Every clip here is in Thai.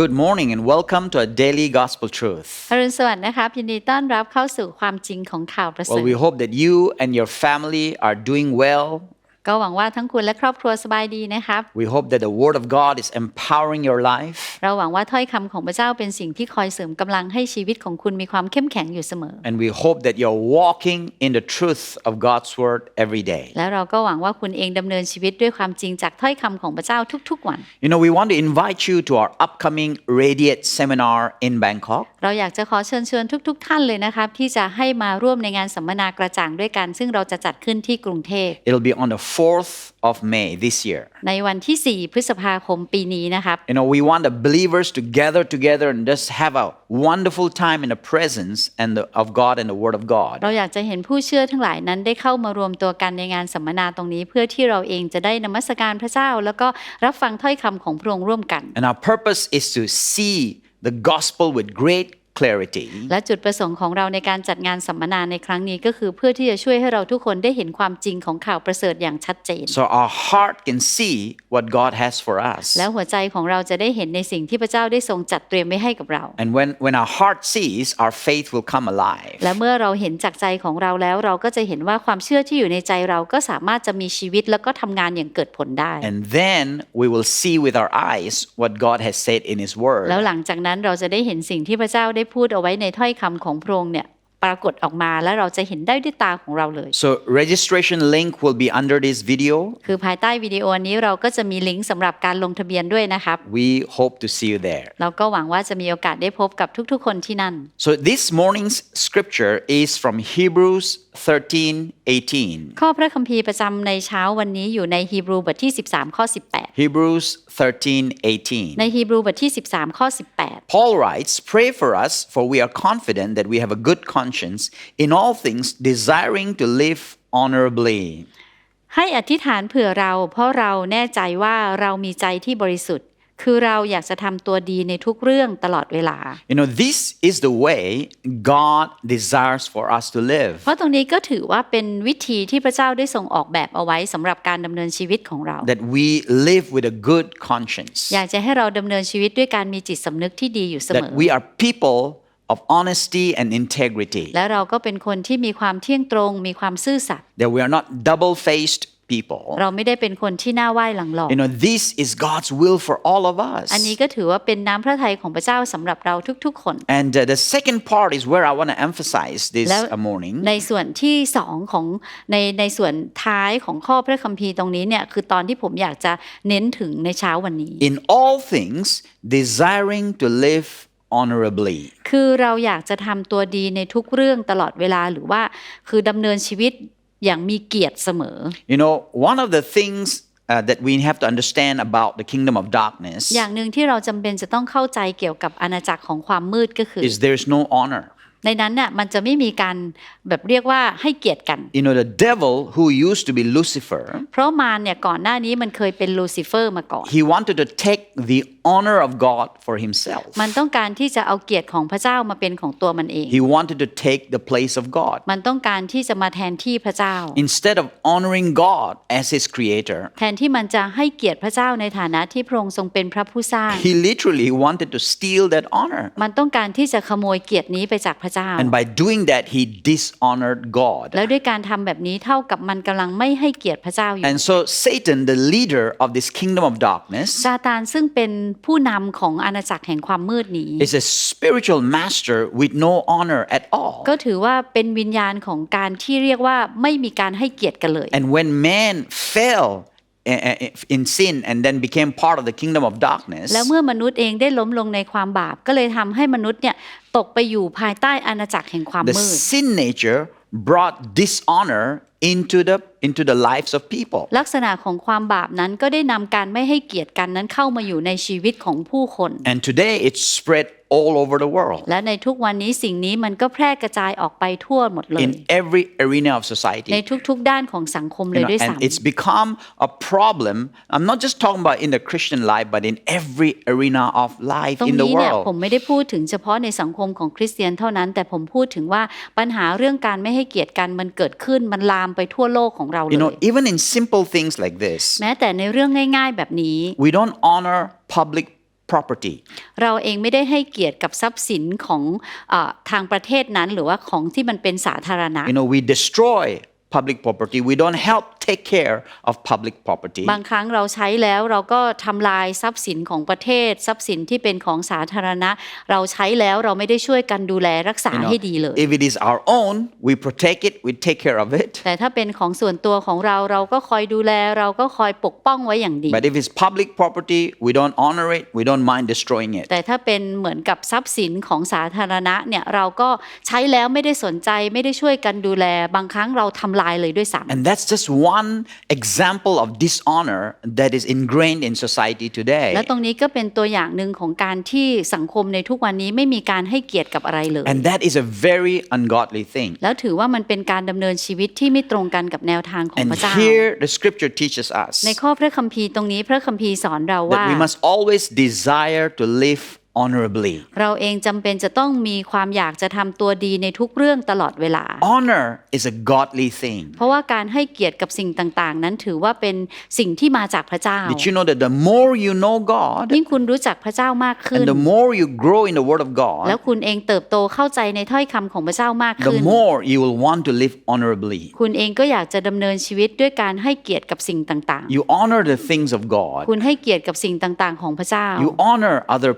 Good morning and welcome to a daily gospel truth. อรุณสวัสดิ์นะครับยินดีต้อนรับเข้าสู่ความจริงของข่าวประเสริ Well, ฐ we hope that you and your family are doing well. ก็หวังว่าทั้งคุณและครอบครัวสบายดีนะครับ We hope that the Word of God is empowering your life. เราหวังว่าถ้อยคำของพระเจ้าเป็นสิ่งที่คอยเสริมกำลังให้ชีวิตของคุณมีความเข้มแข็งอยู่เสมอ And we hope that you're walking in the truth of God's Word every day. และเราก็หวังว่าคุณเองดำเนินชีวิตด้วยความจริงจากถ้อยคำของพระเจ้าทุกๆวัน You know, we want to invite you to our upcoming Radiate seminar in Bangkok. เราอยากจะขอเชิญชวนทุกๆท่านเลยนะครับที่จะให้มาร่วมในงานสัมมนากระจ่างด้วยกัน ซึ่งเราจะจัดขึ้นที่กรุงเทพ It'll be on the 4th of May this year. ในวันที่ 4 พฤษภาคมปีนี้นะครับ You know, we want the believers to gather together and just have a wonderful time in the presence and the, of God and the Word of God. เราอยากจะเห็นผู้เชื่อทั้งหลายนั้นได้เข้ามารวมตัวกันในงานสัมมนาตรงนี้ เพื่อที่เราเองจะได้นมัสการพระเจ้า แล้วก็รับฟังถ้อยคำของพระองค์ร่วมกัน And our purpose is to see the gospel with great clarity และจุดประสงค์ของเราในการจัดงานสัมมนาในครั้งนี้ก็คือเพื่อที่จะช่วยให้เราทุกคนได้เห็นความจริงของข่าวประเสริฐอย่างชัดเจน so our heart can see what God has for us. แล้วหัวใจของเราจะได้เห็นในสิ่งที่พระเจ้าได้ทรงจัดเตรียมไว้ให้กับเรา And when, when our heart sees, our faith will come alive. และเมื่อเราเห็นจากใจของเราแล้วเราก็จะเห็นว่าความเชื่อที่อยู่ในใจเราก็สามารถจะมีชีวิตแล้วก็ทำงานอย่างเกิดผลได้ And then we will see with our eyes what God has said in His Word. แล้วหลังจากนั้นเราจะได้เห็นสิ่งที่พระเจ้าได้พูดเอาไว้ในถ้อยคำของพระองค์เนี่ยปรากฏออกมาและเราจะเห็นได้ด้วยตาของเราเลย So registration link will be under this video. คือภายใต้วิดีโอนี้เราก็จะมีลิงก์สำหรับการลงทะเบียนด้วยนะครับ We hope to see you there. เราก็หวังว่าจะมีโอกาสได้พบกับทุกๆคนที่นั่น So this morning's scripture is from Hebrews 13:18. ข้อพระคัมภีร์ประจำในเช้าวันนี้อยู่ในฮีบรูบทที่ 13 ข้อ Hebrews 18ใน 13:18. ฮีบรูบทที่ 13 ข้อ 18 Paul writes, "Pray for us, for we are confident that we have a good conscience in all things, desiring to live honorably." ให้อธิษฐานเผื่อเรา เพราะเราแน่ใจว่าเรามีใจที่บริสุทธิ์ คือเราอยากจะทำตัวดีในทุกเรื่องตลอดเวลา You know, this is the way God desires for us to live. เพราะตรงนี้ก็ถือว่าเป็นวิธีที่พระเจ้าได้ทรงออกแบบเอาไว้สำหรับการดำเนินชีวิตของเรา That we live with a good conscience. อยากจะให้เราดำเนินชีวิตด้วยการมีจิตสำนึกที่ดีอยู่เสมอ That we are people of honesty and integrity. และเราก็เป็นคนที่มีความเที่ยงตรง มีความซื่อสัตย์ That we are not double-faced people. เราไม่ได้เป็นคนที่หน้าไหว้หลังหลอก You know, this is God's will for all of us. อันนี้ก็ถือว่าเป็นน้ำพระทัยของพระเจ้าสำหรับเราทุกๆคน And uh, the second part is where I want to emphasize this แล้ว uh, morning. ในส่วนที่สองของในในส่วนท้ายของข้อพระคัมภีร์ตรงนี้เนี่ยคือตอนที่ผมอยากจะเน้นถึงในเช้าวันนี้ In all things, desiring to live honorably. คือเราอยากจะทำตัวดีในทุกเรื่องตลอดเวลาหรือว่าคือดำเนินชีวิต อย่างมีเกียรติเสมอ You know, one of the things uh, that we have to understand about the kingdom of darkness อย่างหนึ่งที่เราจำเป็นจะต้องเข้าใจเกี่ยวกับอาณาจักรของความมืดก็คือ is there's no honor. ในนั้นน่ะมันจะไม่มีการแบบเรียกว่าให้เกียรติกัน You know, the devil who used to be Lucifer, เพราะมารเนี่ยก่อนหน้านี้มันเคยเป็นลูซิเฟอร์มาก่อน he wanted to take the honor of God for himself. มันต้องการที่จะเอาเกียรติของพระเจ้ามาเป็นของตัวมันเอง He wanted to take the place of God. มันต้องการที่จะมาแทนที่พระเจ้า Instead of honoring God as his creator, แทนที่มันจะให้เกียรติพระเจ้าในฐานะที่พระองค์ทรงเป็นพระผู้สร้าง he literally wanted to steal that honor. มันต้องการที่จะขโมยเกียรตินี้ไปจากพระเจ้า And by doing that, he dishonored God. แล้วด้วยการทำแบบนี้เท่ากับมันกำลังไม่ให้เกียรติพระเจ้าอยู่ And so, Satan, the leader of this kingdom of darkness, ซาตานซึ่งเป็นผู้นำของอาณาจักรแห่งความมืดนี้ is a spiritual master with no honor at all. ก็ถือว่าเป็นวิญญาณของการที่เรียกว่าไม่มีการให้เกียรติกันเลย And when man fell eh, eh, in sin and then became part of the kingdom of darkness, แล้วเมื่อมนุษย์เองได้ล้มลงในความบาปก็เลยทำให้มนุษย์เนี่ยตกไปอยู่ภายใต้อาณาจักรแห่งความ the มืด sin nature brought dishonor into the into the lives of people. ลักษณะของความบาปนั้นก็ได้นำการไม่ให้เกียรติกันนั้นเข้ามาอยู่ในชีวิตของผู้คน And today it's spread all over the world และในทุกวันนี้สิ่งนี้มันก็แพร่กระจายออกไปทั่วหมดเลย in every arena of ใน society. ทุกๆด้านของสังคมเล You ย know, ด้วย and ซ้ำ it's become a problem. I'm not just talking about in the Christian life, but in every arena of life ตรง in the นี้เนี่ยผม world. ไม่ได้พูดถึงเฉพาะในสังคมของคริสเตียนเท่านั้น แต่ผมพูดถึงว่าปัญหาเรื่องการไม่ให้เกียรติกันมันเกิดขึ้นมันลามไปทั่วโลกของเราเล You know, ย even in simple things like this, แม้แต่ในเรื่องง่ายๆแบบนี้ we don't honor public property. เราเองไม่ได้ให้เกียรติกับทรัพย์สินของเออทางประเทศนั้นหรือว่าของที่มันเป็นสาธารณะ You know, we destroy public property. We don't help take care of public property. บางครั้งเราใช้แล้วเราก็ทำลายทรัพย์สินของประเทศ ทรัพย์สินที่เป็นของสาธารณะ เราใช้แล้วเราไม่ได้ช่วยกันดูแลรักษา You know, ให้ดีเลย if it is our own, we protect it, we take care of it. แต่ถ้าเป็นของส่วนตัวของเราเราก็คอยดูแลเราก็คอยปกป้องไว้อย่างดี But if it's public property, we don't honor it, we don't mind destroying it. แต่ถ้าเป็นเหมือนกับทรัพย์สินของสาธารณะเนี่ยเราก็ใช้แล้วไม่ได้สนใจไม่ได้ช่วยกันดูแล บางครั้งเราทำลายเลยด้วยซ้ำ And that's just one example of dishonor that is ingrained in society today. และตรงนี้ก็เป็นตัวอย่างหนึ่งของการที่สังคมในทุกวันนี้ไม่มีการให้เกียรติกับอะไรเลย And that is a very ungodly thing. แล้วถือว่ามันเป็นการดำเนินชีวิตที่ไม่ตรงกันกับแนวทางของ And พระเจ้า here the scripture teaches us ในข้อพระคัมภีร์ตรงนี้พระคัมภีร์สอนเราว่า that we must always desire to live honorably. เราเองจำเป็นจะต้องมีความอยากจะทำตัวดีในทุกเรื่องตลอดเวลา Honor is a godly thing. เพราะว่าการให้เกียรติกับสิ่งต่าง ๆ นั้นถือว่าเป็นสิ่งที่มาจากพระเจ้า Did you know that the more you know God ยิ่งคุณรู้จักพระเจ้ามากขึ้น and the more you grow in the Word of แล้ว God, คุณเองเติบโตเข้าใจในถ้อยคำของพระเจ้ามาก the ขึ้น more you will want to live honorably. คุณเองก็อยากจะดำเนินชีวิตด้วยการให้เกียรติกับสิ่งต่าง You honor the things of God. ๆคุณให้เกียรติกับสิ่งต่าง ๆ ของพระเจ้า You honor other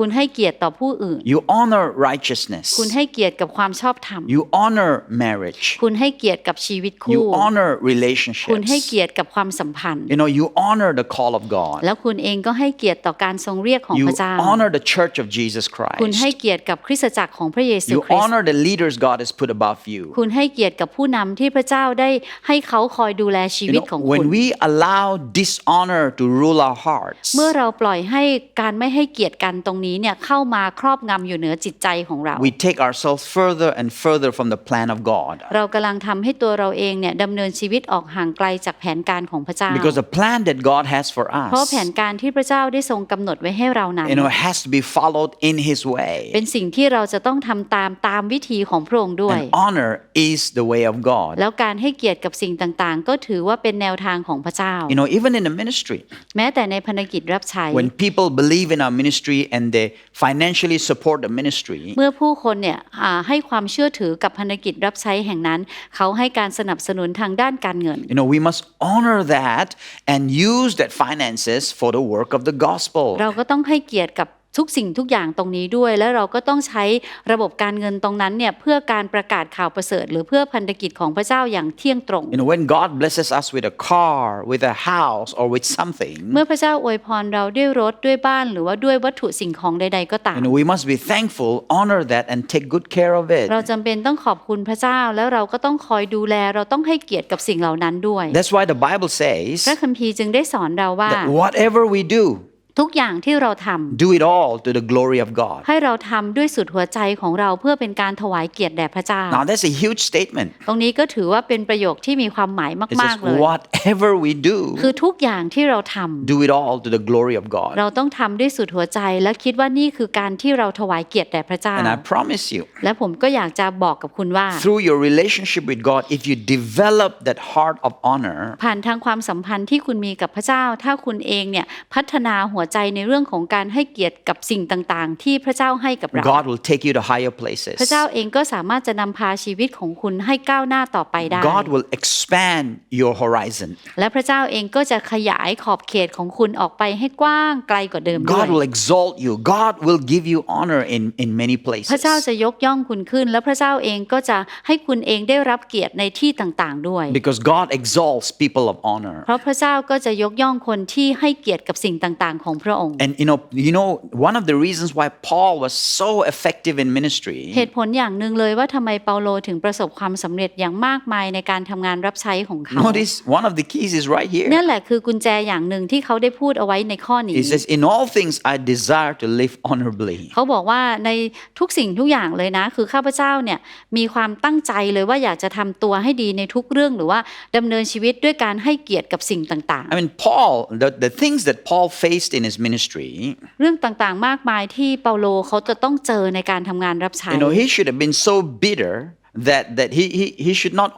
คุ people. ณให้เกียรติต่อผู้อื่น You honor righteousness. คุณให้เกียรติกับความชอบธรรม You honor marriage. คุณให้เกียรติกับชีวิต You คู่ honor คุณให้ relationships. เกียรติกับความสัมพันธ์ You know, you honor the call of God. แล้วคุณเองก็ให้เกียรติต่อการทรงเรียกของ You พระเจ้า honor the church of Jesus คุณให้ Christ. เกียรติกับคริสตจักรของพระเยซู You คริสต์ honor the leaders God has put above you. คุณให้เกียรติกับผู้นำที่พระเจ้าได้ให้เขาคอยดูแลชี You วิต know, ของคุณ when we allow dishonor to rule our hearts, เมื่อเราปล่อยให้การไม่ให้เกียรติกันตรงนี้เนี่ยเข้ามาครอบงำอยู่เหนือจิตใจของเรา we take ourselves further and further from the plan of God. เรากำลังทำให้ตัวเราเองเนี่ยดำเนินชีวิตออกห่างไกลจากแผนการของพระเจ้า Because the plan that God has for เพราะ us, แผนการที่พระเจ้าได้ทรงกำหนดไว้ให้เรานั้น you know, has to be followed in His way. เป็นสิ่งที่เราจะต้องทำตามตามวิธีของพระองค์ด้วย And honor is the way of God. แล้วการให้เกียรติกับสิ่งต่างๆ ก็ถือว่าเป็นแนวทางของพระเจ้า You know, even in the ministry, แม้แต่ในพันธกิจรับใช้ when people believe in our ministry and they financially support the ministry, เมื่อผู้คนเนี่ยอ่าให้ความเชื่อถือกับพันธกิจรับใช้แห่งนั้น เขาให้การสนับสนุนทางด้านการเงิน you know, we must honor that and use that finances for the work of the gospel. เราก็ต้องให้เกียรติกับ ทุกสิ่งทุกอย่างตรงนี้ด้วย แล้วเราก็ต้องใช้ระบบการเงินตรงนั้นเนี่ยเพื่อการประกาศข่าวประเสริฐ หรือเพื่อพันธกิจของพระเจ้าอย่างเที่ยงตรง You know, when God blesses us with a car, with a house, or with something, เมื่อพระเจ้าอวยพรเราด้วยรถด้วยบ้านหรือว่าด้วยวัตถุสิ่งของใด ๆ ก็ตาม you know, we must be thankful, honor that, and take good care of it. เราจำเป็นต้องขอบคุณพระเจ้าแล้วเราก็ต้องคอยดูแลเราต้องให้เกียรติกับสิ่งเหล่านั้นด้วย That's why the Bible พระ says คัมภีร์จึงได้สอนเราว่า that whatever we do, ทุกอย่างที่เราทำ do it all to the glory of God. ให้เราทำด้วยสุดหัวใจของเราเพื่อเป็นการถวายเกียรติแด่พระเจ้า Now, that's a huge statement. ตรงนี้ก็ถือว่าเป็นประโยคที่มีความหมาย It มาก says, ๆเลย whatever we do, คือทุกอย่างที่เราทำ do it all to the glory of God. เราต้องทำด้วยสุดหัวใจและคิดว่านี่คือการที่เราถวายเกียรติแด่พระเจ้า And I promise you, และผมก็อยากจะบอกกับคุณว่า through your relationship with God, if you develop that heart of honor, ผ่านทางความสัมพันธ์ที่คุณมีกับพระเจ้า ถ้าคุณเองเนี่ยพัฒนาหัวใจในเรื่องของการให้เกียรติกับสิ่งต่างๆ ที่พระเจ้าให้กับเรา God will take you to higher places. พระเจ้าเองก็สามารถจะนำพาชีวิตของคุณให้ก้าวหน้าต่อไปได้ God will expand your horizon. และพระเจ้าเองก็จะขยายขอบเขตของคุณออกไปให้กว้างไกลกว่าเดิมด้วย God will exalt you. God will give you honor in, in many พระเจ้า places. จะยกย่องคุณขึ้น และพระเจ้าเองก็จะให้คุณเองได้รับเกียรติในที่ต่างๆ ด้วย Because God exalts people of honor. เพราะพระเจ้าก็จะยกย่องคนที่ให้เกียรติกับสิ่งต่างๆ ของพระองค์ And you know, you know, one of the reasons why Paul was so effective in ministry เหตุผลอย่างหนึ่งเลยว่าทำไมเปาโลถึงประสบความสำเร็จอย่างมากมายในการทำงานรับใช้ของเขา Notice one of the keys is right here. นั่นแหละคือกุญแจอย่างหนึ่งที่เขาได้พูดเอาไว้ในข้อนี้ He says, In all things I desire to live honorably. เขาบอกว่าในทุกสิ่งทุกอย่างเลยนะ คือข้าพเจ้าเนี่ยมีความตั้งใจเลยว่าอยากจะทำตัวให้ดีในทุกเรื่องหรือว่าดำเนินชีวิตด้วยการให้เกียรติกับสิ่งต่าง I mean, Paul, the, the things that Paul faced in his ministry, ๆเรื่องต่างๆ มากมายที่เปาโลเขาจะต้องเจอในการทำงานรับใช้ you know, he should have been so bitter that, that he, he, he should not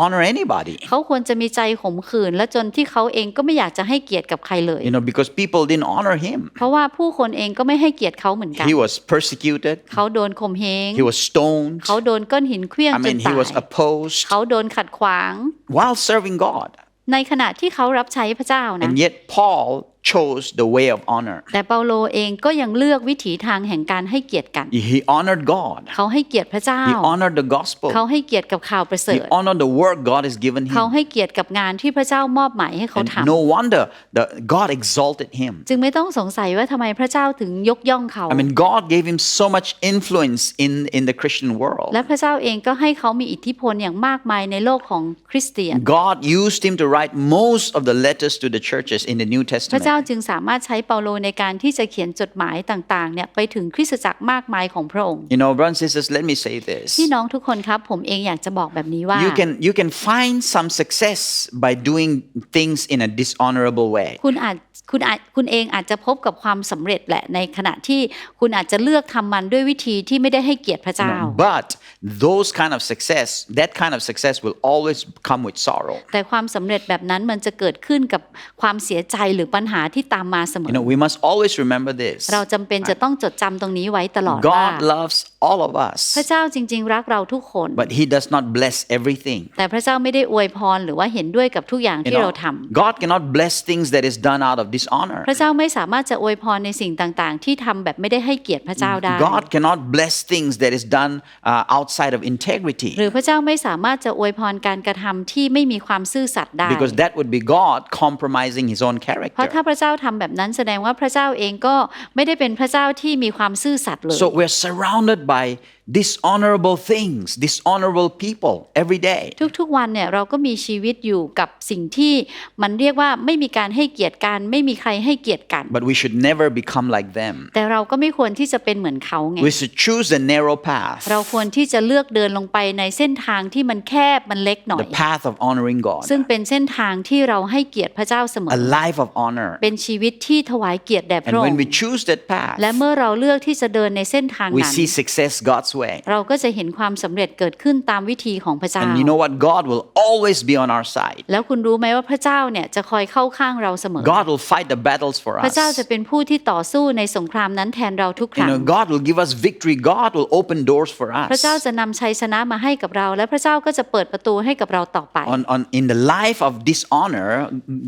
honor anybody. เขาควรจะมีใจขมขื่นและจนที่เขาเองก็ไม่อยากจะให้กียรติกับใครเลย You know, because people didn't honor him. เพราะว่าผู้คนเองก็ไม่ให้เกียรติเขาเหมือนกัน He was persecuted, เขาโดนข่มเหง he was stoned, เขาโดนก้อนหินเคลื่อง I จน mean, he ตาย was opposed เขาโดนขัดขวาง while serving God. ในขณะที่เขารับใช้พระเจ้านะ And yet, Paul chose the way of honor. แต่เปาโลเองก็ยังเลือกวิถีทางแห่งการให้เกียรติกัน He honored God, เขาให้เกียรติพระเจ้า he honored the gospel, เขาให้เกียรติกับข่าวประเสริ he ฐ honored the work God has given เขา him. ให้เกียรติกับงานที่พระเจ้ามอบหมายให้เขา And ทำ no wonder that God exalted him. จึงไม่ต้องสงสัยว่าทำไมพระเจ้าถึงยกย่องเขา I mean, God gave him so much influence in, in the Christian world. และพระเจ้าเองก็ให้เขามีอิทธิพลอย่างมากมายในโลกของคริสเตียน God used him to write most of the letters to the churches in the New พระเจ้า Testament. จึงสามารถใช้เปาโลในการที่จะเขียนจดหมายต่างๆเนี่ยไปถึงคริสตจักรมากมายของพระองค์ You know, brothers and sisters, let me say this. พี่น้องทุกคนครับผมเองอยากจะบอกแบบนี้ว่า You can, you can find some success by doing things in a dishonorable way. คุณอาจคุณอาจคุณเองอาจจะพบกับความสำเร็จแหละในขณะที่คุณอาจจะเลือกทำมันด้วยวิธีที่ไม่ได้ให้เกียรติพระ You เจ้า know, but those kind of success, that kind of success will always come with sorrow. แต่ความสำเร็จแบบนั้นมันจะเกิดขึ้นกับความเสียใจหรือปัญหาที่ตามมาเสม You อ know, we must always remember this. เราจำเป็นจะต้องจดจำตรงนี้ไว้ตลอดว่า God loves all of พระ us, เจ้าจริง ๆ รักเราทุกคน but He does not bless everything. แต่พระเจ้าไม่ได้อวยพรหรือว่าเห็นด้วยกับทุกอย่าง You ที่เรา know, ทำ God cannot bless things that is done out of dishonor. พระเจ้าไม่สามารถจะอวยพรในสิ่งต่างๆ ที่ทำแบบไม่ได้ให้เกียรติพระเจ้าได้ God cannot bless things that is done uh, outside of integrity หรือพระเจ้าไม่สามารถจะอวยพรการกระทำที่ไม่มีความซื่อสัตย์ได้ because that would be God compromising His own เพราะถ้า character. พระเจ้าทำแบบนั้นแสดงว่าพระเจ้าเองก็ไม่ได้เป็นพระเจ้าที่มีความซื่อสัตย์เลย So we're surrounded by dishonorable things, dishonorable people every day. ทุกๆวันเนี่ยเราก็มีชีวิตอยู่กับสิ่งที่มันเรียกว่าไม่มีการให้เกียรติกันไม่มีใครให้เกียรติกัน But we should never become like them. แต่เราก็ไม่ควรที่จะเป็นเหมือนเขาไง We should choose the narrow path, เราควรที่จะเลือกเดินลงไปในเส้นทางที่มันแคบมันเล็กหน่อย the path of honoring God, ซึ่งเป็นเส้นทางที่เราให้เกียรติพระเจ้าเสมอ a life of honor. เป็นชีวิตที่ถวายเกียรติแด่พระ And อง when ค์ we choose that และ path, เมื่อเราเลือกที่จะเดินในเส้นทาง we นั้น see success God's way. เราก็จะเห็นความสำเร็จเกิดขึ้นตามวิธีของพระเจ้า And you know what? God will always be on our side. แล้วคุณรู้ไหมว่าพระเจ้าเนี่ยจะคอยเข้าข้างเราเสมอ God will fight the battles for พระ us. เจ้าจะเป็นผู้ที่ต่อสู้ในสงครามนั้นแทนเราทุกค You รั้ง know, God will give us victory. God will open doors for พระเจ้า us. จะนำชัยชนะมาให้กับเรา และพระเจ้าก็จะเปิดประตูให้กับเราต่อไป On, on, in the life of dishonor,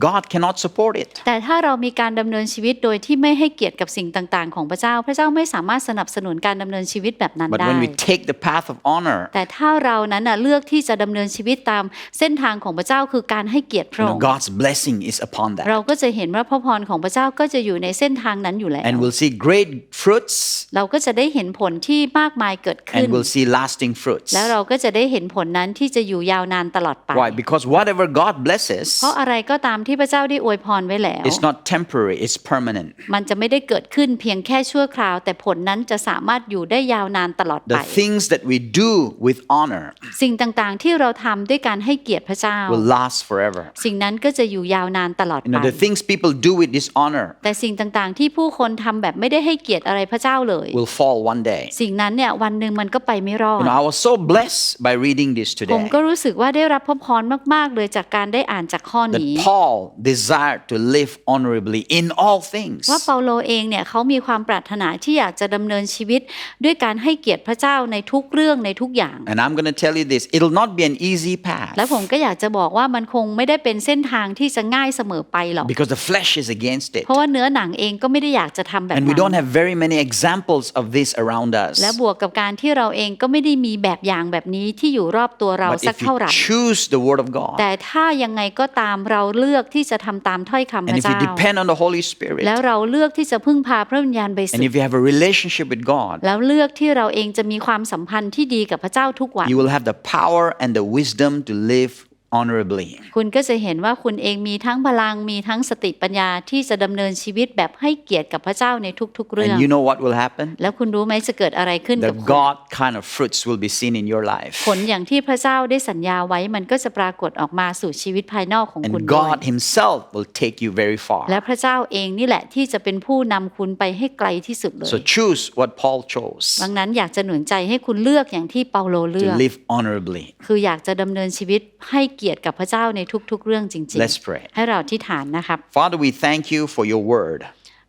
God cannot support it. แต่ถ้าเรามีการดำเนินชีวิตโดยที่ไม่ให้เกียรติกับสิ่งต่าง ๆ ของพระเจ้า พระเจ้าไม่สามารถสนับสนุนการดำเนินชีวิตแบบนั้น But ได้ when we take the path of honor, แต่ถ้าเรานั้นน่ะเลือกที่จะดำเนินชีวิตตามเส้นทางของพระเจ้าคือการให้เกียรติพ you ระอ know, งค์ God's blessing is upon that. เราก็จะเห็นว่าพระพรของพระเจ้าก็จะอยู่ในเส้นทางนั้นอยู่แล้ว And we'll see great fruits เราก็จะได้เห็นผลที่มากมายเกิดขึ้น and we'll see lasting fruits. แล้วเราก็จะได้เห็นผลนั้นที่จะอยู่ยาวนานตลอดไป Why? Because whatever God blesses เพราะอะไรก็ตามที่พระเจ้าได้อวยพรไว้แล้ว is not temporary, it's permanent. มันจะไม่ได้เกิดขึ้นเพียงแค่ชั่วคราว แต่ผลนั้นจะสามารถอยู่ได้ยาวนานตลอดไป The things that we do with honor สิ่งต่างๆ ที่เราทำด้วยการให้เกียรติพระเจ้า will last forever. สิ่งนั้นก็จะอยู่ยาวนานตลอด You ไป know, the things people do with dishonor แต่สิ่งต่างๆ ที่ผู้คนทำแบบไม่ได้ให้เกียรติอะไรพระเจ้าเลย will fall one day. สิ่งนั้นเนี่ยวันหนึ่งมันก็ไปไม่รอด You know, I was so blessed by reading this ผม today ก็รู้สึกว่าได้รับพระพรมากๆ เลยจากการได้อ่านจากข้อ that นี้ Paul desired to live honorably in all things. ว่าเปาโลเองเนี่ยเขามีความปรารถนาที่อยากจะดำเนินชีวิตด้วยการให้เกียรติพระเจ้าในทุกเรื่องในทุกอย่าง And I'm going to tell you this it'll not be an easy path และผมก็อยากจะบอกว่ามันคงไม่ได้เป็นเส้นทางที่จะง่ายเสมอไปหรอก because the flesh is against it. เพราะว่าเนื้อหนังเองก็ไม่ได้อยากจะทำแบบ And we นั้ don't น have very many examples of this around us. และบวกกับการที่เราเองก็ไม่ได้มีแบบอย่างแบบนี้ที่อยู่รอบตัวเรา But สัก if เท่า you ไหร่ choose the Word of God แต่ถ้ายังไงก็ตามเราเลือกที่จะทำตามถ้อยคำพ and ระ if you เจ้า depend on the Holy Spirit แล้วเราเลือกที่จะพึ่งพาพระวิญญาณบริสุ and ท if ธิ์ you have a relationship with God, แล้วเลือกที่เราเองจมีความสัมพันธ์ที่ดีกับพระเจ้าทุกวัน you will have the power and the wisdom to live honorably. คุณก็จะเห็นว่าคุณเองมีทั้งพลังมีทั้งสติปัญญาที่จะดำเนินชีวิตแบบให้เกียรติกับพระเจ้าในทุกๆเรื่อง And you know what will happen? แล้วคุณรู้ไหมจะเกิดอะไรขึ้น The กับคุณ God kind of fruits will be seen in your life. ผลอย่างที่พระเจ้าได้สัญญาไว้มันก็จะปรากฏออกมาสู่ชีวิตภายนอกของคุณ And ด้วย God Himself will take you very far. และพระเจ้าเองนี่แหละที่จะเป็นผู้นำคุณไปให้ไกลที่สุดเลย So choose what Paul chose ดังนั้นอยากจะหนุนใจให้คุณเลือกอย่างที่เปาโลเลื to อก live honorably. คืออยากจะดำเนินชีวิตให้เกียรติกับพระเจ้าในทุกๆเรื่องจริง Let's pray. ๆให้เราที่ฐานนะครับ Father, we thank you for your word.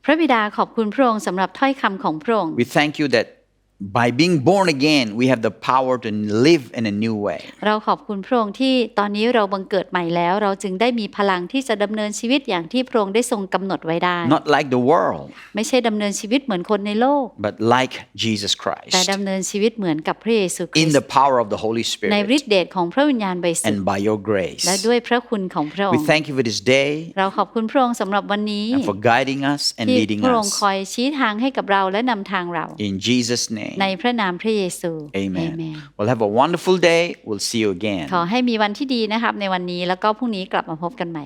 พระบิดาขอบคุณพระองค์สำหรับถ้อยคำของพระองค์ We thank you that by being born again, we have the power to live in a new way. เราขอบคุณพระองค์ที่ตอนนี้เราบังเกิดใหม่แล้ว เราจึงได้มีพลังที่จะดำเนินชีวิตอย่างที่พระองค์ได้ทรงกำหนดไว้ได้ Not like the world, ไม่ใช่ดำเนินชีวิตเหมือนคนในโลก but like Jesus แต่ Christ ดำเนินชีวิตเหมือนกับพระเยซูคริ in ส the ต์ power of the Holy ใน Spirit ฤทธิเดชของพระวิญญาณบริสุท and ธิ์ by your grace. และด้วยพระคุณของพระอง We ค์ thank you for this day เราขอบคุณพระองค์สำหรับวันนี้ and for guiding us and ที่ leading พระองค์ us. คอยชี้ทางให้กับเราและนำทางเรา In Jesus' ใน name, พระนามพระเยซู amen. Well, have a wonderful day. We'll see you again. ขอให้มีวันที่ดีนะครับในวันนี้แล้วก็พรุ่งนี้กลับมาพบกันใหม่